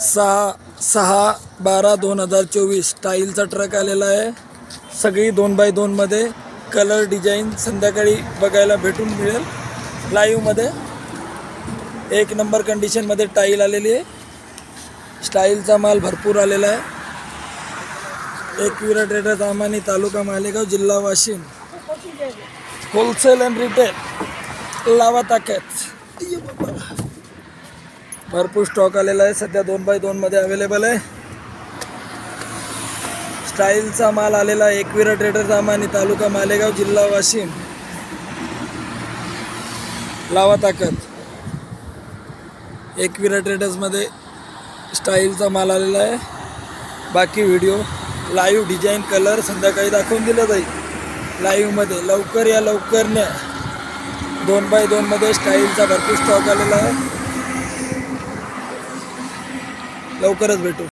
सहा सहा बारा दोन हजार चोवीस. टाईलचा ट्रक आलेला आहे. सगळी दोन बाय दोनमध्ये कलर डिझाईन संध्याकाळी बघायला भेटून मिळेल. लाईव्हमध्ये एक नंबर कंडिशनमध्ये टाईल आलेली आहे. स्टाईलचा माल भरपूर आलेला आहे. एकविरा ट्रेडर आमानी तालुका मालेगाव जिल्हा वाशिम. होलसेल अँड रिटेल लावा ताकद. भरपूर स्टॉक आलेला आहे. सध्या दोन बाय दोनमध्ये अवेलेबल आहे. स्टाईलचा माल आलेला आहे. एकविरा ट्रेडर्स आमानी तालुका मालेगाव जिल्हा वाशिम. लावा ताकद. एकविरा ट्रेडर्समध्ये स्टाईलचा माल आलेला आहे. बाकी व्हिडिओ लाईव्ह डिझाईन कलर संध्याकाळी दाखवून दिलं जाईल. लाईव्हमध्ये लवकर या लवकर न्या. दोन बाय दोनमध्ये स्टाईलचा भरपूर स्टॉक आलेला आहे. लवकरच भेटू.